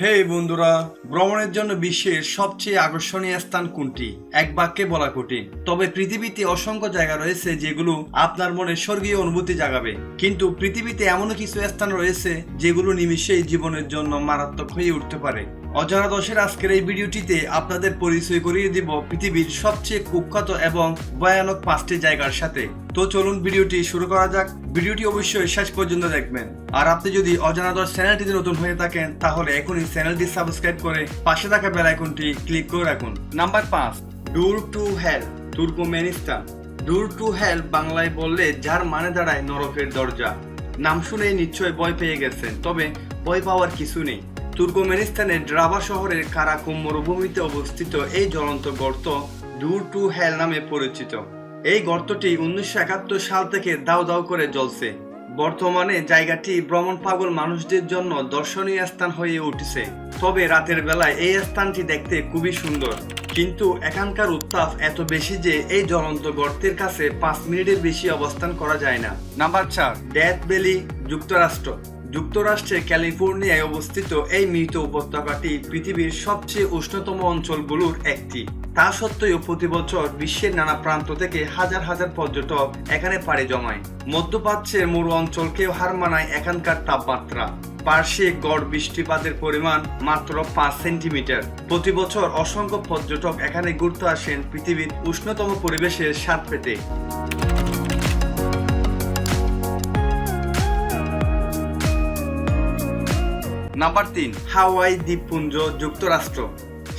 হে বন্ধুরা, ভ্রমণের জন্য বিশ্বের সবচেয়ে আকর্ষণীয় স্থান কোনটি? এক বাক্যে বলা কঠিন। তবে পৃথিবীতে অসংখ্য জায়গা রয়েছে যেগুলো আপনার মনে স্বর্গীয় অনুভূতি জাগাবে। কিন্তু পৃথিবীতে এমনও কিছু স্থান রয়েছে যেগুলো নিমিষেই জীবনের জন্য মারাত্মক হয়ে উঠতে পারে। অজানা দশের আজকের এই ভিডিওটিতে আপনাদের পরিচয় করিয়ে দিব পৃথিবীর সবচেয়ে কুখ্যাত এবং ভয়ানক পাঁচটি জায়গার সাথে। তো চলুন ভিডিওটি শুরু করা যাক। ভিডিওটি অবশ্যই শেষ পর্যন্ত দেখবেন। আর আপনি যদি অজানা দশ চ্যানেলটিতে নতুন হয়ে থাকেন, তাহলে এখনই চ্যানেলটি সাবস্ক্রাইব করে পাশে থাকা বেল আইকনটি ক্লিক করে রাখুন। নাম্বার পাঁচ door to hell, Turkmenistan. Door to hell বাংলায় বললে যার মানে দাঁড়ায় নরকের দরজা। নাম শুনেই নিশ্চয় ভয় পেয়ে গেছেন, তবে ভয় পাওয়ার কিছু নেই। তুর্কমেনিস্তানের ড্রাবা শহরের কারাকুম মরুভূমিতে অবস্থিত এই জ্বলন্ত গর্ত ডুর টু হেল নামে পরিচিত। এই গর্তটি উনিশশো একাত্তর সাল থেকে দাও দাও করে জ্বলছে। বর্তমানে জায়গাটি ভ্রমণ পাগল মানুষদের জন্য দর্শনীয় স্থান হয়ে উঠেছে। তবে রাতের বেলায় এই স্থানটি দেখতে খুবই সুন্দর। কিন্তু এখানকার উত্তাপ এত বেশি যে এই জ্বলন্ত গর্তের কাছে পাঁচ মিনিটের বেশি অবস্থান করা যায় না। নাম্বার চার, ডেথ ভ্যালি, যুক্তরাষ্ট্র। যুক্তরাষ্ট্রের ক্যালিফোর্নিয়ায় অবস্থিত এই মৃত উপত্যকাটি পৃথিবীর সবচেয়ে উষ্ণতম অঞ্চলগুলোর একটি। তা সত্ত্বেও প্রতি বছর বিশ্বের নানা প্রান্ত থেকে হাজার হাজার পর্যটক এখানে পাড়ি জমায়। মধ্যপ্রাচ্যের মরু অঞ্চলকেও হার মানায় এখানকার তাপমাত্রা। বার্ষিক গড় বৃষ্টিপাতের পরিমাণ মাত্র পাঁচ সেন্টিমিটার। প্রতি বছর অসংখ্য পর্যটক এখানে ঘুরতে আসেন পৃথিবীর উষ্ণতম পরিবেশের স্বাদ পেতে। নাম্বার তিন, হাওয়াই দ্বীপপুঞ্জ যুক্তরাষ্ট্র।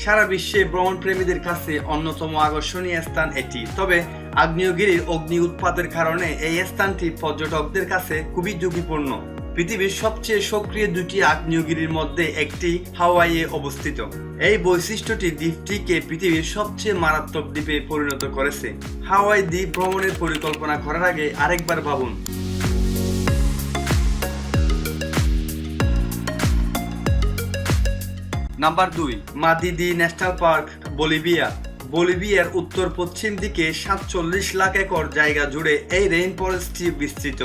সারা বিশ্বে ভ্রমণ প্রেমীদের কাছে অন্যতম আকর্ষণীয় স্থান এটি। তবে আগ্নেয়গিরির অগ্নি উৎপাতের কারণে এই স্থানটি পর্যটকদের কাছে খুবই ঝুঁকিপূর্ণ। পৃথিবীর সবচেয়ে সক্রিয় দুটি আগ্নেয়গিরির মধ্যে একটি হাওয়াইয়ে অবস্থিত। এই বৈশিষ্ট্যটি দ্বীপটিকে পৃথিবীর সবচেয়ে মারাত্মক দ্বীপে পরিণত করেছে। হাওয়াই দ্বীপ ভ্রমণের পরিকল্পনা করার আগে আরেকবার ভাবুন। নাম্বার দুই, মাদিদি ন্যাশনাল পার্ক, বলিভিয়া। বলিভিয়ার উত্তর পশ্চিম দিকে সাতচল্লিশ লাখ একর জায়গা জুড়ে এই রেইন ফরেস্টটি বিস্তৃত।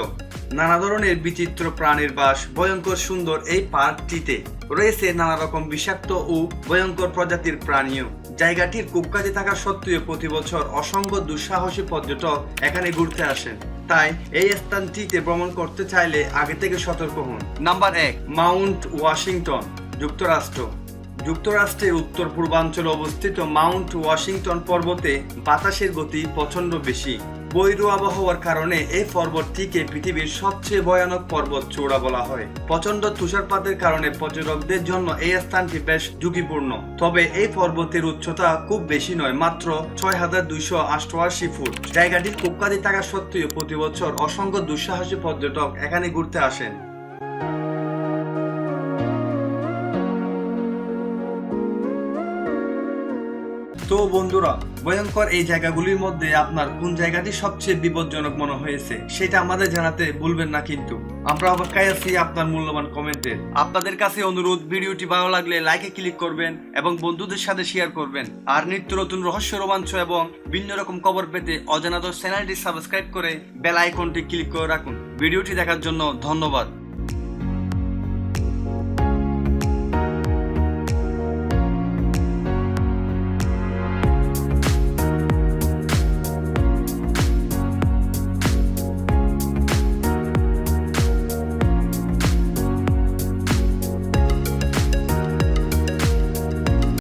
নানা ধরনের বিচিত্র প্রাণীর বাস, ভয়ঙ্কর সুন্দর এই পার্কটিতে রয়েছে নানা রকম বিষাক্ত ও ভয়ঙ্কর প্রজাতির প্রাণীও। জায়গাটির কুখ্যাতি থাকা সত্ত্বেও প্রতি বছর অসংখ্য দুঃসাহসী পর্যটক এখানে ঘুরতে আসেন। তাই এই স্থানটিতে ভ্রমণ করতে চাইলে আগে থেকে সতর্ক হন। নাম্বার এক, মাউন্ট ওয়াশিংটন, যুক্তরাষ্ট্র। যুক্তরাষ্ট্রের উত্তর পূর্বাঞ্চলে অবস্থিত মাউন্ট ওয়াশিংটন পর্বতে বাতাসের গতি প্রচণ্ড বেশি। বৈরু আবহাওয়ার কারণে এই পর্বতটিকে পৃথিবীর সবচেয়ে ভয়ানক পর্বত চূড়া বলা হয়। প্রচণ্ড তুষারপাতের কারণে পর্যটকদের জন্য এই স্থানটি বেশ ঝুঁকিপূর্ণ। তবে এই পর্বতের উচ্চতা খুব বেশি নয়, মাত্র ছয় হাজার দুইশো অষ্টআশি ফুট। জায়গাটির কুখ্যাতি থাকা সত্ত্বেও প্রতি বছর অসংখ্য দুঃসাহসী পর্যটক এখানে ঘুরতে আসেন। তো বন্ধুরা, ভয়ঙ্কর এই জায়গাগুলির মধ্যে আপনার কোন জায়গাটি সবচেয়ে বিপজ্জনক মনে হয়েছে, সেটা আমাদের জানাতে ভুলবেন না কিন্তু। আমরা অপেক্ষায় আছি আপনার মূল্যবান কমেন্টে। আপনাদের কাছে অনুরোধ, ভিডিওটি ভালো লাগলে লাইকে ক্লিক করবেন এবং বন্ধুদের সাথে শেয়ার করবেন। আর নিত্য নতুন রহস্য, রোমাঞ্চ এবং ভিন্ন রকম খবর পেতে অজানাদর চ্যানেলটি সাবস্ক্রাইব করে বেল আইকনটি ক্লিক করে রাখুন। ভিডিওটি দেখার জন্য ধন্যবাদ।